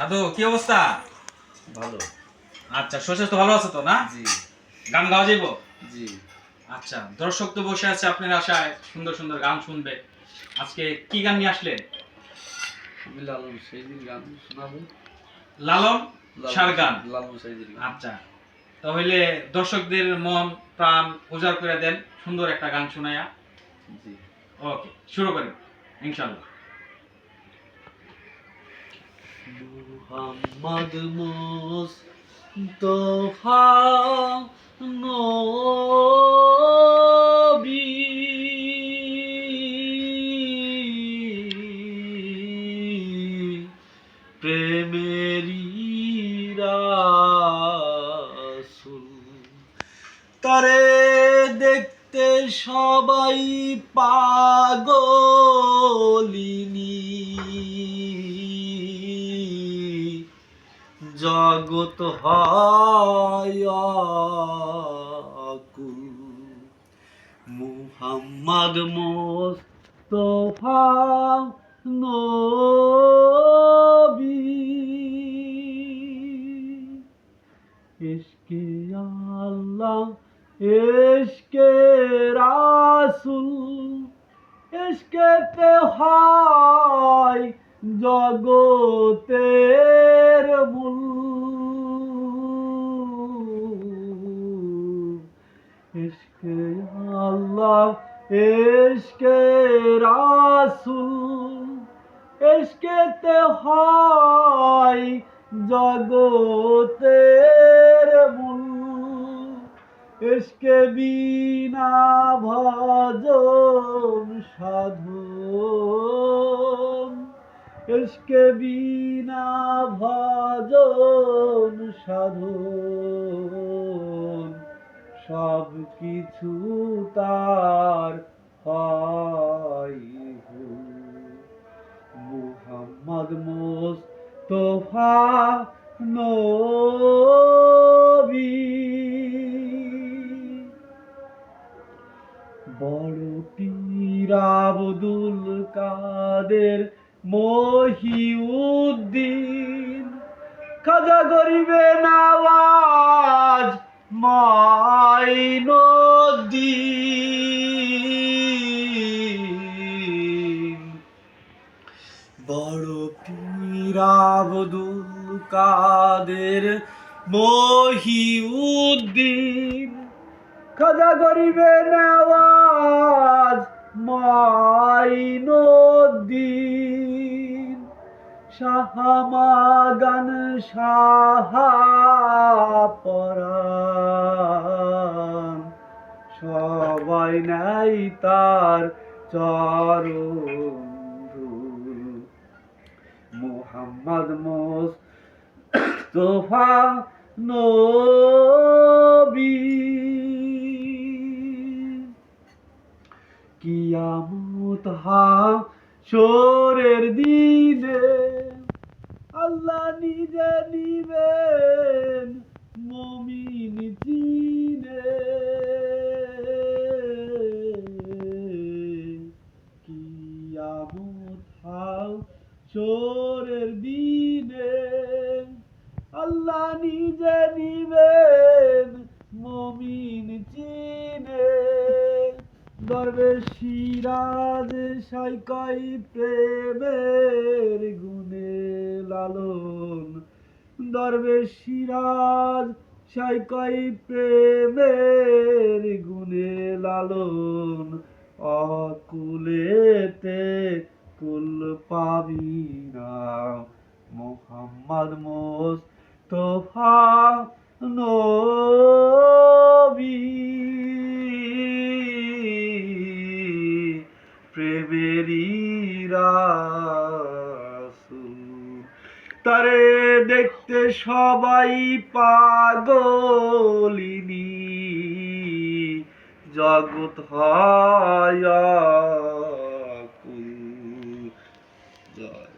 সাধু কি অবস্থা? ভালো। আচ্ছা শরীর তো ভালো আছে তো না? জি। গান গাওয়া যাইব? জি। আচ্ছা দর্শক তো বসে আছে আপনার আশায় সুন্দর সুন্দর গান শুনবে। আজকে কি গান নিয়ে আসলে লালন সেই দিন গান শোনাবো। লালন সার গান। লালন সেই দিন গান। আচ্ছা তাহলে দর্শকদের মন প্রাণ উজাড় করে দেন সুন্দর একটা গান শোনায়া। জি। ওকে শুরু করেন ইনশাল্লাহ। মুহাম্মদ মুস্তফা নবী। প্রেমেরি রাসূল। তারে দেখতে সবাই পাগলিনী। জগত আকুল। মুহাম্মদ মোস্তফা নবী ইশকে আল্লাহ ইশকে রাসূল ইশকেতে হয় জগতের মূল ইশকে ইশকে রাসূল ইশকেতে হয় জগতের মূল। এসকে বিনা ভজন সাধন এসকে বিনা ভজন সাধন সব কিছু তার হয়। মুহাম্মদ মোস্তফা নবী বড় পীর আব্দুল কাদের মহিউদ্দিন খাজা গরিবে নওয়াজ মাইনুদ্দিন বড় পীর আব্দুল কাদের মহিউদ্দিন। খাজা গরিবে নওয়াজ মাইনুদ্দিন শাহমাগান সাহাপরান সবাই নাই তার চরণ। মুহাম্মদ মোস্তফা নবী কিয়ামত হাসরের দিনে আল্লাহ নিজে নিবেন মমিন চিনে কিয়ামত হাসরের দিনে? আল্লাহ নিজে নিবেন মমিন চিনে দরবে সিরাজ সাইকাই প্রেমের গুণে লালন। দরবে সিরাজ সাইকাই প্রেমের গুণে লালন। অকুলেতে কুল পাবি না, মোহাম্মদ মোস্তফা নবী। বেরি তারে দেখতে সবাই পাগলিনি। জগৎ হয় জয়।